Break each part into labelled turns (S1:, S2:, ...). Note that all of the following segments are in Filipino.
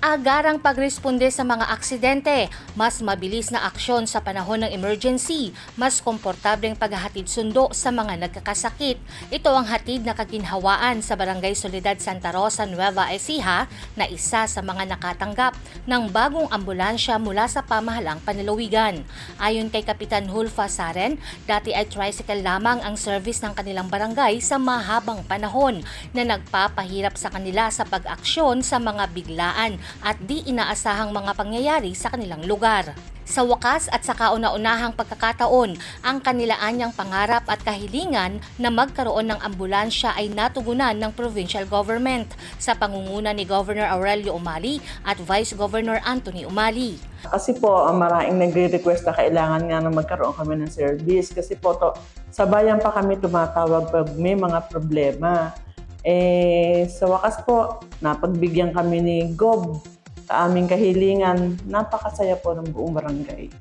S1: agarang pagresponde sa mga aksidente, mas mabilis na aksyon sa panahon ng emergency, mas komportableng paghahatid sundo sa mga nagkakasakit. Ito ang hatid na kaginhawaan sa Barangay Solidad Santa Rosa, Nueva Ecija na isa sa mga nakatanggap ng bagong ambulansya mula sa pamahalang panlalawigan. Ayon kay Kapitan Hulfa Saren, dati ay tricycle lamang ang service ng kanilang barangay sa mahabang panahon na nagpapahirap sa kanila sa pag-aksyon sa mga biglaan at di inaasahang mga pangyayari sa kanilang lugar. Sa wakas at sa kauna-unahang pagkakataon, ang kanilaanyang pangarap at kahilingan na magkaroon ng ambulansya ay natugunan ng provincial government sa pangunguna ni Governor Aurelio Umali at Vice Governor Anthony Umali.
S2: Kasi po, ang maraming nagre-request na kailangan nga na magkaroon kami ng service. Kasi po, to, sa bayan pa kami tumatawag pag may mga problema. Eh, sa wakas po, napagbigyan kami ni Gob sa aming kahilingan. Napakasaya po ng buong barangay.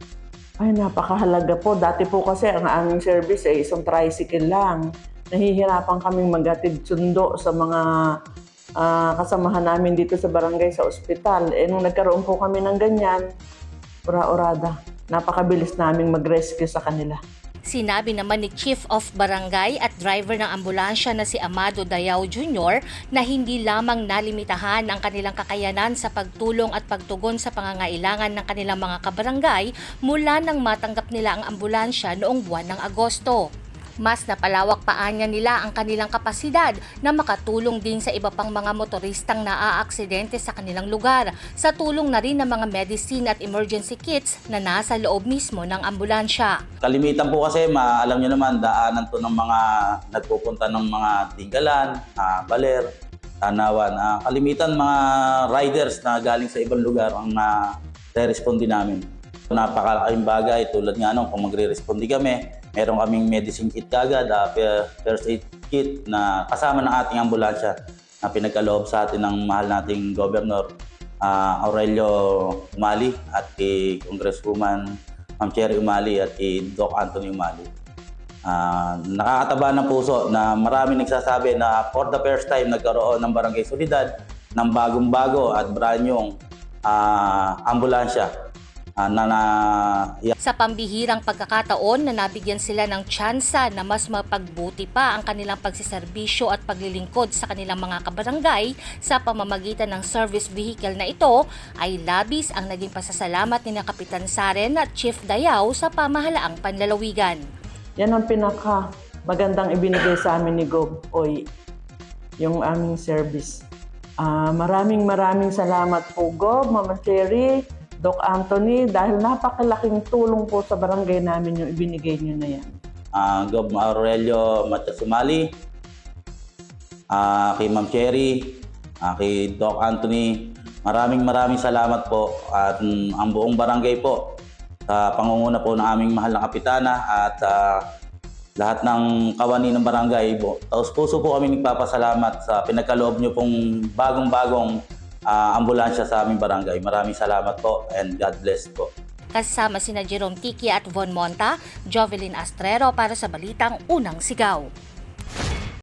S2: Ay, napakahalaga po. Dati po kasi ang aming service ay isang tricycle lang. Nahihirapan kaming maghatid sundo sa mga ah, kasamahan namin dito sa barangay sa ospital. Eh, nung nagkaroon po kami ng ganyan, ura-urada. Napakabilis naming mag-rescue sa kanila.
S1: Sinabi naman ni Chief of Barangay at driver ng ambulansya na si Amado Dayao Jr. na hindi lamang nalimitahan ang kanilang kakayanan sa pagtulong at pagtugon sa pangangailangan ng kanilang mga kabarangay mula nang matanggap nila ang ambulansya noong buwan ng Agosto. Mas napalawak paanya nila ang kanilang kapasidad na makatulong din sa iba pang mga motoristang naaaksidente sa kanilang lugar sa tulong na rin ng mga medicine at emergency kits na nasa loob mismo ng ambulansya.
S3: Kalimitan po kasi, ma, alam nyo naman, daanan to ng mga nagpupunta ng mga tinggalan, ah, baler, tanawan. Ah, kalimitan mga riders na galing sa ibang lugar ang na respondi namin. Napakalaking bagay tulad nga nung kung magre-respondi kami, meron kaming medicine kit kagad, pe- first aid kit na kasama ng ating ambulansya na pinagkaloob sa atin ng mahal nating Governor ah, Aurelio Umali at kay Congresswoman Ma'am Cherry Umali at kay Doc Anthony Umali. Ah, nakakataba ng puso na marami nagsasabi na for the first time nagkaroon ng Barangay Solidad ng bagong-bago at brand ah, ambulansya ah, na, na
S1: Sa pambihirang pagkakataon na nabigyan sila ng tsansa na mas mapagbuti pa ang kanilang pagsiservisyo at paglilingkod sa kanilang mga kabarangay sa pamamagitan ng service vehicle na ito, ay labis ang naging pasasalamat ni na Kapitan Saren at Chief Dayaw sa pamahalaang panlalawigan.
S2: Yan ang pinaka magandang ibinigay sa amin ni Gob, Oy, yung aming service. Ah, maraming maraming salamat po, Gob, Mama Cherry, Doc Anthony, dahil napakalaking tulong po sa barangay namin yung ibinigay niyo na yan.
S3: uh, Gov. Aurelio Matasumali, ah, kay Ma'am Cherry, ah, kay Doc Anthony. Maraming maraming salamat po at mm, ang buong barangay po sa pangunguna po ng aming mahal na kapitana at ah, lahat ng kawani ng barangay. po. Taos puso po kami nagpapasalamat sa pinagkaloob niyo pong bagong-bagong ah, ambulansya sa aming barangay. Maraming salamat po and God bless po.
S1: Kasama sina Jerome Tiki at Von Monta, Jovelyn Astrero para sa Balitang Unang Sigaw.